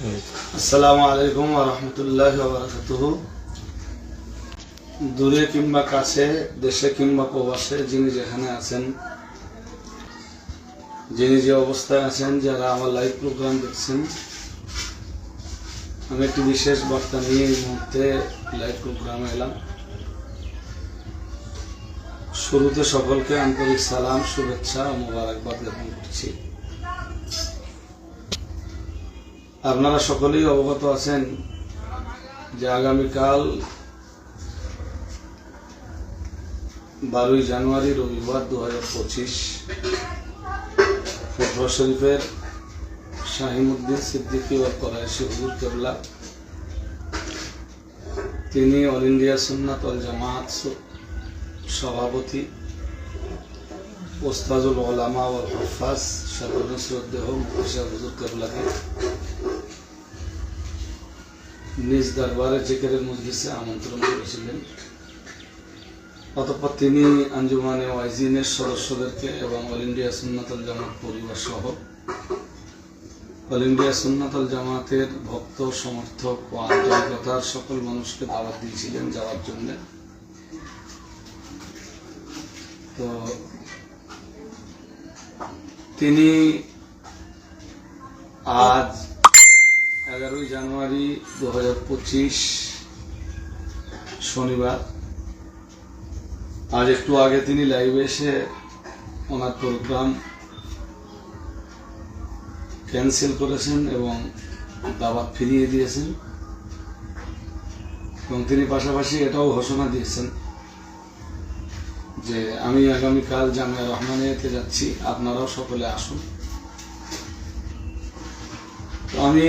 আসসালামু আলাইকুম রহমতুল্লাহ দূরে কিংবা কাছে, দেশে কিংবা প্রবাসে যিনি যেখানে আছেন, যিনি যে অবস্থায় আছেন, যারা আমার লাইভ প্রোগ্রাম দেখছেন, আমি একটি বিশেষ বার্তা নিয়ে এই মুহূর্তে লাইভ প্রোগ্রামে এলাম। শুরুতে সকলকে আন্তরিক সালাম, শুভেচ্ছা ও মোবারকবাদ জ্ঞাপন করছি। আপনারা সকলেই অবগত আছেন যে আগামীকাল বারোই জানুয়ারি রবিবার দু হাজার পঁচিশ ফটোয়া শরীফের শাহিমুদ্দিন সিদ্দিকি ও করাইশি হুজুর কেবলা। তিনি অল ইন্ডিয়া সুন্নাত অল জামাত সভাপতি ওস্তাজুল ওলামা ও হফাজ সর্বজন শ্রদ্ধেহ মুখশা হুজুর কেবলাকে। নিজ দরবারে জিকেরের মজলিসে আমন্ত্রণ করেছিলেন। অতঃপর তিনি আঞ্জুমানে ওয়াইজিনের সদস্যদেরকে এবং অল ইন্ডিয়া সুন্নাতল জামাত পরিবার সহ অল ইন্ডিয়া সুন্নাতল জামাতের ভক্ত, সমর্থক ও আন্তরিকতার সকল মানুষকে দাওয়াত দিয়েছিলেন যাওয়ার জন্য। তো তিনি আজ এগারোই জানুয়ারি দু হাজার পঁচিশ, শনিবার। আজ একটু আগে তিনি লাইভে এসে ওনার প্রোগ্রাম ক্যান্সেল করেছেন এবং দাবাত ফিরিয়ে দিয়েছেন। এবং তিনি পাশাপাশি এটাও ঘোষণা দিয়েছেন যে, আমি আগামীকাল জামিয়া রহমানিয়াতে যাচ্ছি, আপনারাও সকলে আসুন। আমি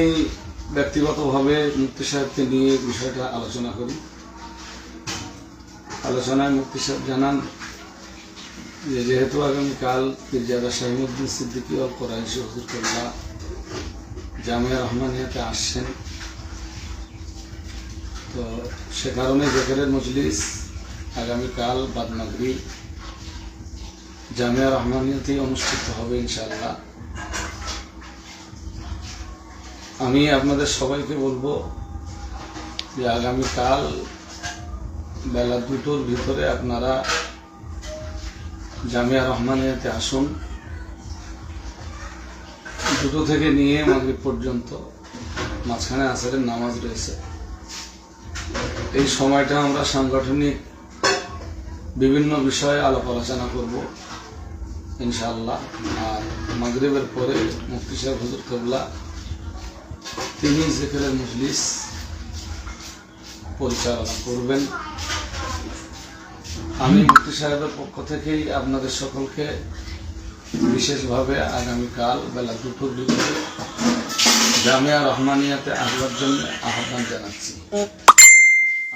ব্যক্তিগতভাবে মুক্তি সাহেবকে নিয়ে বিষয়টা আলোচনা করি। আলোচনায় মুক্তি সাহেব জানান যে, যেহেতু আগামীকাল পীরজাদা শাহিমুদ্দিন সিদ্দিকী ও কোরআশি হজুর জামিয়া রহমানিয়াতে আসছেন, তো সে কারণে জেকেরের মজলিস আগামীকাল বাদমাগরি জামিয়া রহমানিয়াতেই অনুষ্ঠিত হবে ইনশাআল্লাহ। আমি আপনাদের সবাইকে বলব যে আগামীকাল বেলা দুটোর ভিতরে আপনারা জামিয়া রহমানিয়াতে আসুন। দুটো থেকে নিয়ে মাগরিব পর্যন্ত মাঝখানে আসরের নামাজ রয়েছে। এই সময়টা আমরা সাংগঠনিক বিভিন্ন বিষয়ে আলাপ আলোচনা করব, ইনশাআল্লাহ। আর মাগরিবের পরে মুফতি সাহেব হুজুর কেবলা তিনি জেকেরের মজলিস পরিচালনা করবেন। আমি মুফতি সাহেবের পক্ষ থেকেই আপনাদের সকলকে বিশেষভাবে আগামীকাল বেলা দুটোর ভিতরে জামিয়া রহমানিয়াতে আসবার জন্য আহ্বান জানাচ্ছি।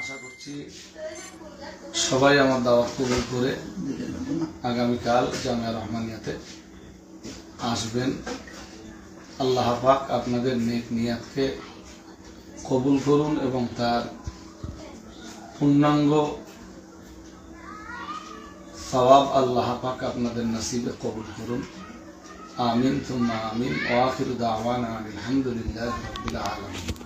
আশা করছি সবাই আমার দাওয়াত কবুল করে আগামীকাল জামিয়া রহমানিয়াতে আসবেন। আল্লাহ পাক আপনাদের নেক নিয়াতকে কবুল করুন এবং তার পূর্ণাঙ্গ সবাব আল্লাহ পাক আপনাদের নসিবে কবুল করুন। আমিন তুমা আমিন। ওয়াখির দাওয়ান আলহামদুলিল্লাহ আলম